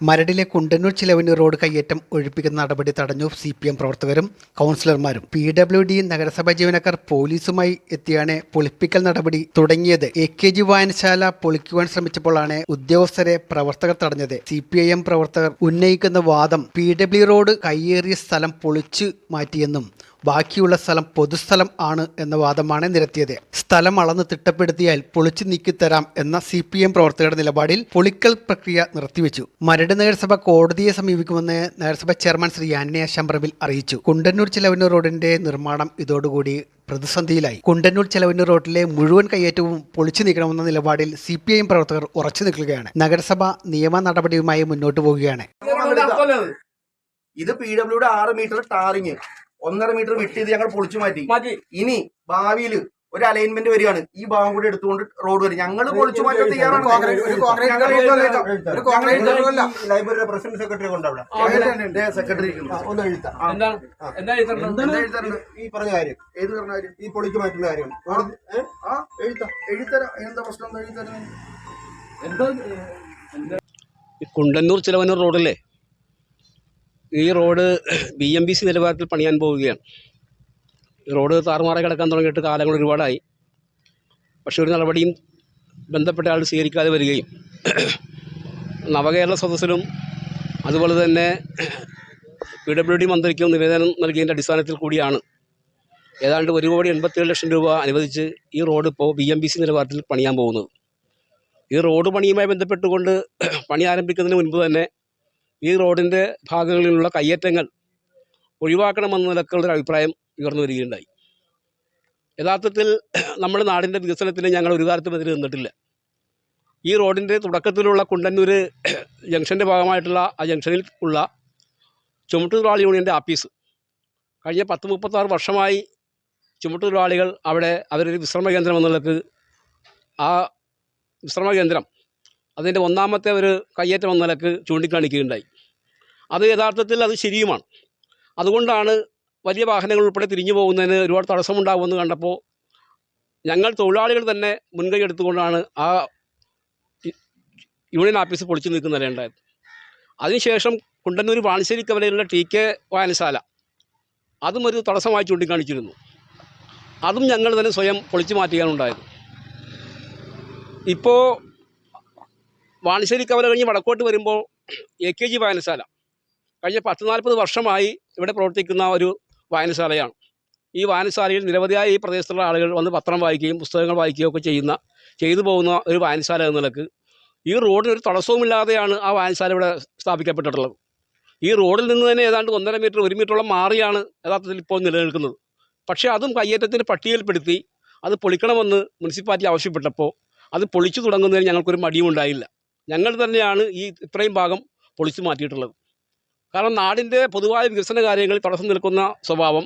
മരടിലെ കുണ്ടന്നൂർ ചിലവിന് റോഡ് കയ്യേറ്റം ഒഴിപ്പിക്കുന്ന നടപടി തടഞ്ഞു സി പി എം പ്രവർത്തകരും കൗൺസിലർമാരും. പി ഡബ്ല്യു ഡി നഗരസഭാ ജീവനക്കാർ പോലീസുമായി എത്തിയാണ് പൊളിപ്പിക്കൽ നടപടി തുടങ്ങിയത്. എ കെ ജി വായനശാല പൊളിക്കുവാൻ ശ്രമിച്ചപ്പോഴാണ് ഉദ്യോഗസ്ഥരെ പ്രവർത്തകർ തടഞ്ഞത്. സി പി ഐ എം പ്രവർത്തകർ ഉന്നയിക്കുന്ന വാദം പി ഡബ്ല്യു റോഡ് കയ്യേറിയ സ്ഥലം പൊളിച്ചു മാറ്റിയെന്നും ബാക്കിയുള്ള സ്ഥലം പൊതുസ്ഥലം ആണ് എന്ന വാദമാണ് നിരത്തിയത്. സ്ഥലം അളന്ന് തിട്ടപ്പെടുത്തിയാൽ പൊളിച്ചു നീക്കിത്തരാം എന്ന സി പി എം പ്രവർത്തകരുടെ നിലപാടിൽ പൊളിക്കൽ പ്രക്രിയ നിർത്തിവെച്ചു. മരട് നഗരസഭ കോടതിയെ സമീപിക്കുമെന്ന് നഗരസഭ ചെയർമാൻ ശ്രീ ആന്റണി അശംബ്രബിൽ അറിയിച്ചു. കുണ്ടന്നൂർ ചിലവന്നൂർ റോഡിന്റെ നിർമ്മാണം ഇതോടുകൂടി പ്രതിസന്ധിയിലായി. കുണ്ടന്നൂർ ചെലവന്നൂർ റോഡിലെ മുഴുവൻ കയ്യേറ്റവും പൊളിച്ചു നീക്കണമെന്ന നിലപാടിൽ സി പി ഐ എം പ്രവർത്തകർ ഉറച്ചു നിൽക്കുകയാണ്. നഗരസഭ നിയമ നടപടിയുമായി മുന്നോട്ട് പോവുകയാണ്. ഇത് പി ഡബ്ല്യുടെ ആറ് മീറ്റർ ടാറിങ്. ഒന്നര മീറ്റർ വിട്ട് ചെയ്ത് ഞങ്ങൾ പൊളിച്ചു മാറ്റി. മാറ്റി. ഇനി ഭാവിയിൽ ഒരു അലൈൻമെന്റ് വരികയാണ്. ഈ ഭാഗം കൂടി എടുത്തുകൊണ്ട് റോഡ് വരും. ഞങ്ങൾ പൊളിച്ചു മാറ്റാൻ തയ്യാറാണ്. ലൈബ്രറിയുടെ പ്രസിഡന്റ് സെക്രട്ടറി കൊണ്ട് അവിടെ. സെക്രട്ടറി ഒന്ന് എഴുത്താം ഈ പറഞ്ഞ കാര്യം. ഏത് പറഞ്ഞ കാര്യം? ഈ പൊളിച്ചു മാറ്റുന്ന കാര്യം. ആ എഴുത്താ എഴുത്തരാ എന്താ പ്രശ്നം? എന്താ ഈ കുണ്ടന്നൂർ ചിലവന്നൂർ റോഡല്ലേ ഈ road B M B C നിലവാരത്തിൽ പണിയാൻ പോവുകയാണ്. റോഡ് താറുമാറായി കിടക്കാൻ തുടങ്ങിയിട്ട് കാലങ്ങൾ ഒരുപാടായി. പക്ഷേ ഒരു നടപടിയും ബന്ധപ്പെട്ട ആൾ സ്വീകരിക്കാതെ വരികയും നവകേരള സദസ്സിലും അതുപോലെ തന്നെ പി ഡബ്ല്യു ഡി മന്ത്രിക്കും നിവേദനം നൽകിയതിന്റെ അടിസ്ഥാനത്തിൽ കൂടിയാണ് ഏതാണ്ട് ഒരു കോടി എൺപത്തിയേഴ് ലക്ഷം രൂപ അനുവദിച്ച് ഈ റോഡ് ഇപ്പോൾ ബി എം ബി സി നിലവാരത്തിൽ പണിയാൻ പോകുന്നത്. ഈ റോഡ് പണിയുമായി ബന്ധപ്പെട്ടുകൊണ്ട് പണി ആരംഭിക്കുന്നതിന് മുൻപ് തന്നെ ഈ റോഡിന്റെ ഭാഗങ്ങളിലുള്ള കയ്യേറ്റങ്ങൾ ഒഴിവാക്കണമെന്ന നിലക്കുള്ളൊരു അഭിപ്രായം ഉയർന്നു വരികയുണ്ടായി. യഥാർത്ഥത്തിൽ നമ്മുടെ നാടിന്റെ വികസനത്തിന് ഞങ്ങൾ ഒരു കാലത്തും എതിരെ നിന്നിട്ടില്ല. ഈ റോഡിന്റെ തുടക്കത്തിലുള്ള കുണ്ടന്നൂർ ജംഗ്ഷന്റെ ഭാഗമായിട്ടുള്ള ആ ജംഗ്ഷനിൽ ഉള്ള ചുമട്ടുതൊഴിലാളി യൂണിയന്റെ ആഫീസ് കഴിഞ്ഞ പത്ത് മുപ്പത്താറ് വർഷമായി ചുമട്ടുതൊഴിലാളികൾ അവിടെ അവരൊരു വിശ്രമ കേന്ദ്രം എന്നുള്ളത് ആ വിശ്രമ കേന്ദ്രം അതിന്റെ ഒന്നാമത്തെ ഒരു കയ്യേറ്റം എന്ന നിലയ്ക്ക് ചൂണ്ടിക്കാണിക്കുകയുണ്ടായി. അത് യഥാർത്ഥത്തിൽ അത് ശരിയുമാണ്. അതുകൊണ്ടാണ് വലിയ വാഹനങ്ങൾ ഉൾപ്പെടെ തിരിഞ്ഞു പോകുന്നതിന് ഒരുപാട് തടസ്സമുണ്ടാകുമെന്ന് കണ്ടപ്പോൾ ഞങ്ങൾ തൊഴിലാളികൾ തന്നെ മുൻകൈ എടുത്തുകൊണ്ടാണ് ആ യൂണിയൻ ഓഫീസ് പൊളിച്ചു നിൽക്കുന്ന നിലയുണ്ടായത്. അതിനുശേഷം കുണ്ടന്നൂർ വാണിശ്ശേരി കവലയിലുള്ള ടി കെ വായനശാല അതും ഒരു തടസ്സമായി ചൂണ്ടിക്കാണിച്ചിരുന്നു. അതും ഞങ്ങൾ തന്നെ സ്വയം പൊളിച്ചു മാറ്റുകയാണ് ഉണ്ടായത്. ഇപ്പോൾ വാണിശ്ശേരി കവല കഴിഞ്ഞ് വടക്കോട്ട് വരുമ്പോൾ എ കെ ജി വായനശാല. കഴിഞ്ഞ പത്ത് നാൽപ്പത് വർഷമായി ഇവിടെ പ്രവർത്തിക്കുന്ന ഒരു വായനശാലയാണ്. ഈ വായനശാലയിൽ നിരവധിയായ ഈ പ്രദേശത്തുള്ള ആളുകൾ വന്ന് പത്രം വായിക്കുകയും പുസ്തകങ്ങൾ വായിക്കുകയും ഒക്കെ ചെയ്യുന്ന ചെയ്തു പോകുന്ന ഒരു വായനശാല എന്ന നിലയ്ക്ക് ഈ റോഡിന് ഒരു തടസ്സവുമില്ലാതെയാണ് ആ വായനശാല ഇവിടെ സ്ഥാപിക്കപ്പെട്ടിട്ടുള്ളത്. ഈ റോഡിൽ നിന്ന് തന്നെ ഏതാണ്ട് ഒന്നര മീറ്റർ ഒരു മീറ്ററോളം മാറിയാണ് യഥാർത്ഥത്തിൽ ഇപ്പോൾ നിലനിൽക്കുന്നത്. പക്ഷേ അതും കയ്യേറ്റത്തിന് പട്ടികയിൽപ്പെടുത്തി അത് പൊളിക്കണമെന്ന് മുനിസിപ്പാലിറ്റി ആവശ്യപ്പെട്ടപ്പോൾ അത് പൊളിച്ചു തുടങ്ങുന്നതിന് ഞങ്ങൾക്കൊരു മടിയും ഉണ്ടായില്ല ഞങ്ങൾ തന്നെയാണ് ഈ ഇത്രയും ഭാഗം പൊളിച്ചു മാറ്റിയിട്ടുള്ളത്. കാരണം നാടിന്റെ പൊതുവായ വികസന കാര്യങ്ങളിൽ തടസ്സം നിൽക്കുന്ന സ്വഭാവം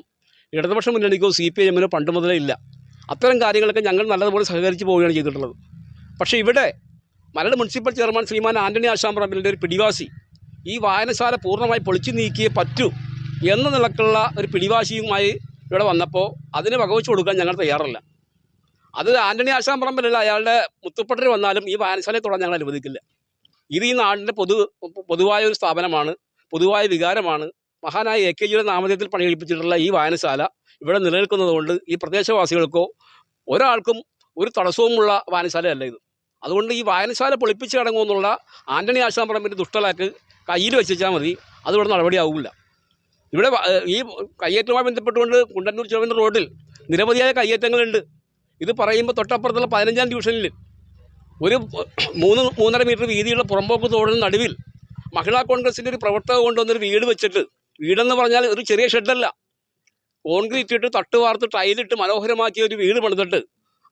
ഇടതുപക്ഷ മുന്നണിക്കോ സി പി ഐ എമ്മിനോ പണ്ട് മുതലേ ഇല്ല. അത്തരം കാര്യങ്ങളൊക്കെ ഞങ്ങൾ നല്ലതുപോലെ സഹകരിച്ച് പോവുകയാണ് ചെയ്തിട്ടുള്ളത്. പക്ഷേ ഇവിടെ Maradu municipal chairman Sriman Antony ആശാമ്പറമ്പിലിന്റെ ഒരു പിടിവാശി ഈ വായനശാല പൂർണമായി പൊളിച്ചു നീക്കിയേ പറ്റൂ എന്ന നിലക്കുള്ള ഒരു പിടിവാശിയുമായി ഇവിടെ വന്നപ്പോൾ അതിനെ വകവെച്ച് കൊടുക്കാൻ ഞങ്ങൾ തയ്യാറല്ല. അത് ആന്റണി ആശാമ്പറമ്പിലല്ല അയാളുടെ മുത്തുപ്പട്ടർ വന്നാലും ഈ വായനശാലയെ തുടങ്ങാൻ ഞങ്ങൾ അനുവദിക്കില്ല. ഇത് ഈ നാടിന്റെ പൊതു പൊതുവായ ഒരു സ്ഥാപനമാണ് പൊതുവായ വികാരമാണ്. മഹാനായ എ കെ ജിയുടെ നാമധേയത്തിൽ പണികഴിപ്പിച്ചിട്ടുള്ള ഈ വായനശാല ഇവിടെ നിലനിൽക്കുന്നതുകൊണ്ട് ഈ പ്രദേശവാസികൾക്കോ ഒരാൾക്കും ഒരു തടസ്സവുമുള്ള വായനശാലയല്ല ഇത്. അതുകൊണ്ട് ഈ വായനശാല പൊളിപ്പിച്ച് കടങ്ങുമെന്നുള്ള ആന്റണി ആശാമ്പറമ്പിന്റെ ദുഷ്ടലാക്ക് കയ്യിൽ വെച്ചാൽ മതി. അതിവിടെ നടപടിയാവില്ല ഇവിടെ ഈ കയ്യേറ്റവുമായി ബന്ധപ്പെട്ടുകൊണ്ട് കുണ്ടന്നൂർ ചെറുവിന്റെ റോഡിൽ നിരവധിയായ കയ്യേറ്റങ്ങളുണ്ട്. ഇത് പറയുമ്പോൾ തൊട്ടപ്പുറത്തുള്ള പതിനഞ്ചാം ഡിവിഷനിൽ ഒരു മൂന്ന് മൂന്നര മീറ്റർ വീതിയുള്ള പുറമ്പോക്ക് തോടിന് നടുവിൽ മഹിളാ കോൺഗ്രസിന്റെ ഒരു പ്രവർത്തക കൊണ്ടുവന്നൊരു വീട് വെച്ചിട്ട് വീടെന്ന് പറഞ്ഞാൽ ഒരു ചെറിയ ഷെഡല്ല. കോൺക്രീറ്റ് ഇട്ട് തട്ട് വാർത്ത് ടൈലിട്ട് മനോഹരമാക്കിയ ഒരു വീട് പണിതിട്ട്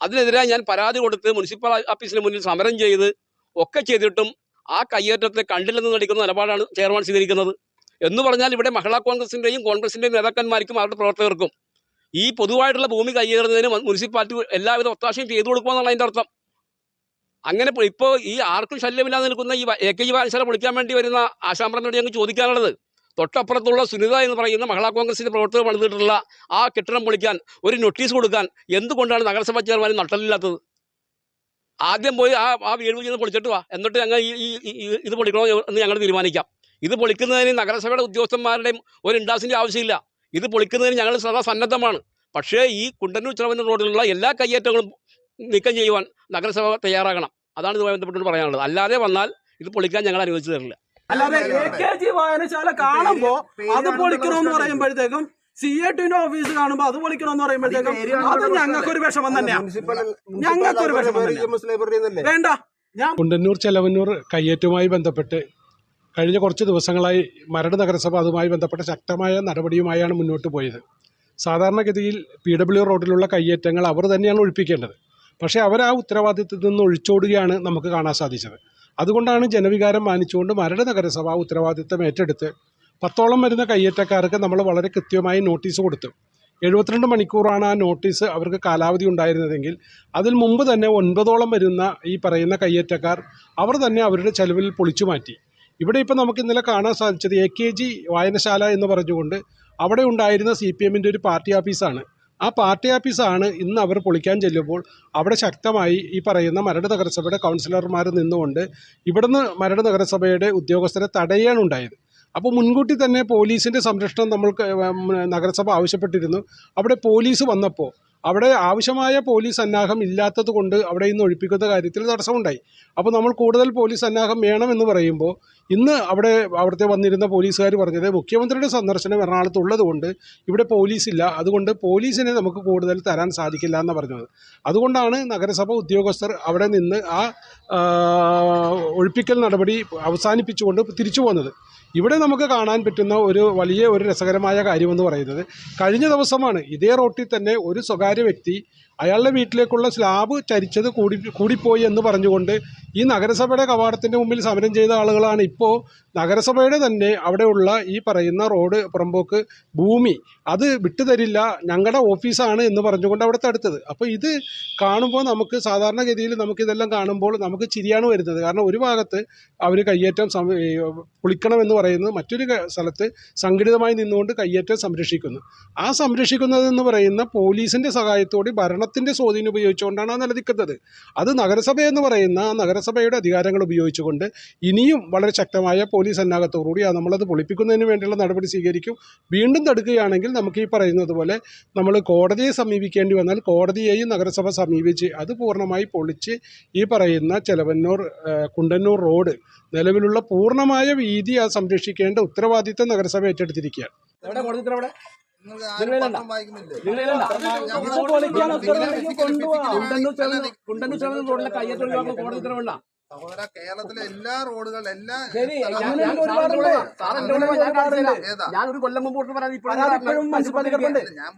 അതിനെതിരെ ഞാൻ പരാതി കൊടുത്ത് മുനിസിപ്പൽ ഓഫീസിന് മുന്നിൽ സമരം ചെയ്ത് ഒക്കെ ചെയ്തിട്ടും ആ കയ്യേറ്റത്തെ കണ്ടില്ലെന്ന് നടിക്കുന്ന നിലപാടാണ് ചെയർമാൻ സ്വീകരിക്കുന്നത്. എന്ന് പറഞ്ഞാൽ ഇവിടെ മഹിളാ കോൺഗ്രസിന്റെയും കോൺഗ്രസിന്റെയും നേതാക്കന്മാർക്കും അവരുടെ പ്രവർത്തകർക്കും ഈ പൊതുവായിട്ടുള്ള ഭൂമി കയ്യേറുന്നതിന് മുനിസിപ്പാലിറ്റി എല്ലാവിധ ഒത്താശയും ചെയ്തു കൊടുക്കുമെന്നാണ് അതിന്റെ അർത്ഥം. അങ്ങനെ ഇപ്പോൾ ഈ ആർക്കും ശല്യമില്ലാതെ നിൽക്കുന്ന ഈ എ കെ ജി വായനശാല പൊളിക്കാൻ വേണ്ടി വരുന്ന ആശാമ്പ്രനോട് ഞങ്ങൾക്ക് ചോദിക്കാനുള്ളത് തൊട്ടപ്പുറത്തുള്ള സുനിത എന്ന് പറയുന്ന മഹിളാ കോൺഗ്രസിന്റെ പ്രവർത്തകർ പണിതിട്ടുള്ള ആ കെട്ടിടം പൊളിക്കാൻ ഒരു നോട്ടീസ് കൊടുക്കാൻ എന്തുകൊണ്ടാണ് നഗരസഭാ ചെയർമാൻ നട്ടലില്ലാത്തത്? ആദ്യം പോയി ആ ആ വീട് ചെന്ന് പൊളിച്ചിട്ട് വാ. എന്നിട്ട് ഞങ്ങൾ ഈ ഇത് പൊളിക്കണോ എന്ന് ഞങ്ങൾ തീരുമാനിക്കാം. ഇത് പൊളിക്കുന്നതിന് നഗരസഭയുടെ ഉദ്യോഗസ്ഥന്മാരുടെയും ഒരു ഇൻഡാസിന്റെ ആവശ്യമില്ല. ഇത് പൊളിക്കുന്നതിന് ഞങ്ങൾ സദാ സന്നദ്ധമാണ്. പക്ഷേ ഈ കുണ്ടന്നൂർ ചിറവന്നൂർ റോഡിലുള്ള എല്ലാ കയ്യേറ്റങ്ങളും നീക്കം ചെയ്യുവാൻ നഗരസഭ തയ്യാറാകണം. അതാണ് ഇതുമായി ബന്ധപ്പെട്ട് പറയാനുള്ളത്. അല്ലാതെ വന്നാൽ ഇത് പൊളിക്കാൻ ഞങ്ങൾ അനുവദിച്ചു തരില്ല. അല്ലാതെ എ കെ ജി വായനശാല കാണുമ്പോ അത് പൊളിക്കണമെന്ന് പറയുമ്പോഴത്തേക്കും സി എ ടിന്റെ ഓഫീസ് കാണുമ്പോ അത് പൊളിക്കണമെന്ന് പറയുമ്പോഴത്തേക്കും അത് ഞങ്ങൾക്കൊരു വിഷമം തന്നെയാണ് മുനിസിപ്പൽ ഞങ്ങൾക്കൊരു വിഷമം വേണ്ട. ഞാൻ കുണ്ടന്നൂർ ചെലവന്നൂർ കയ്യേറ്റവുമായി ബന്ധപ്പെട്ട് കഴിഞ്ഞ കുറച്ച് ദിവസങ്ങളായി മരട് നഗരസഭ അതുമായി ബന്ധപ്പെട്ട ശക്തമായ നടപടിയുമായാണ് മുന്നോട്ട് പോയത്. സാധാരണഗതിയിൽ പി ഡബ്ല്യു റോഡിലുള്ള കയ്യേറ്റങ്ങൾ അവർ തന്നെയാണ് ഒഴിപ്പിക്കേണ്ടത്. പക്ഷേ അവർ ആ ഉത്തരവാദിത്തത്തിൽ നിന്ന് ഒഴിച്ചോടുകയാണ് നമുക്ക് കാണാൻ സാധിച്ചത്. അതുകൊണ്ടാണ് ജനവികാരം മാനിച്ചുകൊണ്ട് മരട് നഗരസഭ ഉത്തരവാദിത്തം ഏറ്റെടുത്ത് പത്തോളം വരുന്ന കയ്യേറ്റക്കാർക്ക് നമ്മൾ വളരെ കൃത്യമായി നോട്ടീസ് കൊടുത്തു. എഴുപത്തിരണ്ട് മണിക്കൂറാണ് ആ നോട്ടീസ് അവർക്ക് കാലാവധി ഉണ്ടായിരുന്നതെങ്കിൽ അതിൽ മുമ്പ് തന്നെ ഒൻപതോളം വരുന്ന ഈ പറയുന്ന കയ്യേറ്റക്കാർ അവർ തന്നെ അവരുടെ ചെലവിൽ പൊളിച്ചു മാറ്റി. ഇവിടെ ഇപ്പോൾ നമുക്ക് ഇന്നലെ കാണാൻ സാധിച്ചത് എ കെ ജി വായനശാല എന്ന് പറഞ്ഞുകൊണ്ട് അവിടെ ഉണ്ടായിരുന്ന സി പി എമ്മിന്റെ ഒരു പാർട്ടി ഓഫീസാണ്. ആ പാർട്ടി ഓഫീസാണ് ഇന്ന് അവർ പൊളിക്കാൻ ചെല്ലുമ്പോൾ അവിടെ ശക്തമായി ഈ പറയുന്ന മരട് നഗരസഭയുടെ കൗൺസിലർമാർ നിന്നുകൊണ്ട് ഇവിടുന്ന് മരട് നഗരസഭയുടെ ഉദ്യോഗസ്ഥരെ തടയുകയാണ് ഉണ്ടായത് അപ്പോൾ മുൻകൂട്ടി തന്നെ പോലീസിന്റെ സംരക്ഷണം നമ്മൾക്ക് നഗരസഭ ആവശ്യപ്പെട്ടിരുന്നു. അവിടെ പോലീസ് വന്നപ്പോൾ അവിടെ ആവശ്യമായ പോലീസ് സന്നാഹം ഇല്ലാത്തത് കൊണ്ട് അവിടെ ഇന്ന് ഒഴിപ്പിക്കുന്ന കാര്യത്തിൽ തടസ്സമുണ്ടായി. അപ്പോൾ നമ്മൾ കൂടുതൽ പോലീസ് സന്നാഹം വേണമെന്ന് പറയുമ്പോൾ ഇന്ന് അവിടെ അവിടുത്തെ വന്നിരുന്ന പോലീസുകാർ പറഞ്ഞത് മുഖ്യമന്ത്രിയുടെ സന്ദർശനം എറണാകുളത്ത് ഉള്ളതുകൊണ്ട് ഇവിടെ പോലീസ് ഇല്ല. അതുകൊണ്ട് പോലീസിനെ നമുക്ക് കൂടുതൽ തരാൻ സാധിക്കില്ല എന്ന് പറഞ്ഞത്. അതുകൊണ്ടാണ് നഗരസഭ ഉദ്യോഗസ്ഥർ അവിടെ നിന്ന് ആ ആ, ഒഴിപ്പിക്കൽ നടപടി അവസാനിപ്പിച്ചുകൊണ്ട് തിരിച്ചു പോകുന്നത് ഇവിടെ നമുക്ക് കാണാൻ പറ്റുന്ന ഒരു വലിയ ഒരു രസകരമായ കാര്യമെന്ന് പറയുന്നത് കഴിഞ്ഞ ദിവസമാണ് ഇതേ റോട്ടിൽ തന്നെ ഒരു സ്വകാര്യ വ്യക്തി അയാളുടെ വീട്ടിലേക്കുള്ള സ്ലാബ് ചരിച്ചത് കൂടി കൂടിപ്പോയി എന്ന് പറഞ്ഞുകൊണ്ട് ഈ നഗരസഭയുടെ കവാടത്തിന്റെ മുമ്പിൽ സമരം ചെയ്ത ആളുകളാണ് ഇപ്പോൾ നഗരസഭയുടെ തന്നെ അവിടെയുള്ള ഈ പറയുന്ന റോഡ് പുറമ്പോക്ക് ഭൂമി. അത് വിട്ടുതരില്ല. ഞങ്ങളുടെ ഓഫീസാണ് എന്ന് പറഞ്ഞുകൊണ്ട് അവിടെ തടുത്തത്. അപ്പോൾ ഇത് കാണുമ്പോൾ നമുക്ക് സാധാരണഗതിയിൽ നമുക്കിതെല്ലാം കാണുമ്പോൾ നമുക്ക് ചിരിയാണ് വരുന്നത്. കാരണം ഒരു ഭാഗത്ത് അവർ കയ്യേറ്റം സം ഈ പറയുന്നത് മറ്റൊരു സ്ഥലത്ത് സംഘടിതമായി നിന്നുകൊണ്ട് കയ്യേറ്റം സംരക്ഷിക്കുന്നു. ആ സംരക്ഷിക്കുന്നതെന്ന് പറയുന്ന പോലീസിന്റെ സഹായത്തോടെ ഭരണത്തിന്റെ സ്വാധീനം ഉപയോഗിച്ചുകൊണ്ടാണ് ആ നിലനിൽക്കുന്നത്. അത് നഗരസഭ എന്ന് പറയുന്ന നഗരസഭയുടെ അധികാരങ്ങൾ ഉപയോഗിച്ചുകൊണ്ട് ഇനിയും വളരെ ശക്തമായ പോലീസ് സന്നാഹത്തോടുകൂടി നമ്മളത് പൊളിപ്പിക്കുന്നതിന് വേണ്ടിയുള്ള നടപടി സ്വീകരിക്കും. വീണ്ടും തടുക്കുകയാണെങ്കിൽ നമുക്ക് ഈ പറയുന്നത് പോലെ നമ്മൾ കോടതിയെ സമീപിക്കേണ്ടി വന്നാൽ കോടതിയെയും നഗരസഭ സമീപിച്ച് അത് പൂർണമായി പൊളിച്ച് ഈ പറയുന്ന ചെലവന്നൂർ കുണ്ടന്നൂർ റോഡ് നിലവിലുള്ള പൂർണമായ വീതി ആ സംരക്ഷിക്കേണ്ട ഉത്തരവാദിത്തം നഗരസഭ ഏറ്റെടുത്തിരിക്കുകയാണ്. റോഡിലെ കയ്യേറ്റം ഒഴിവാക്കാൻ കോടതി സഹോദര കേരളത്തിലെ എല്ലാ റോഡുകൾ എല്ലാ ഞാൻ ഒരു കൊല്ലം മുമ്പോട്ട് പറയാൻ പരാതി ഇപ്പോഴും മുനിസിപ്പാലിറ്റി കിടപ്പുണ്ട് ഞാൻ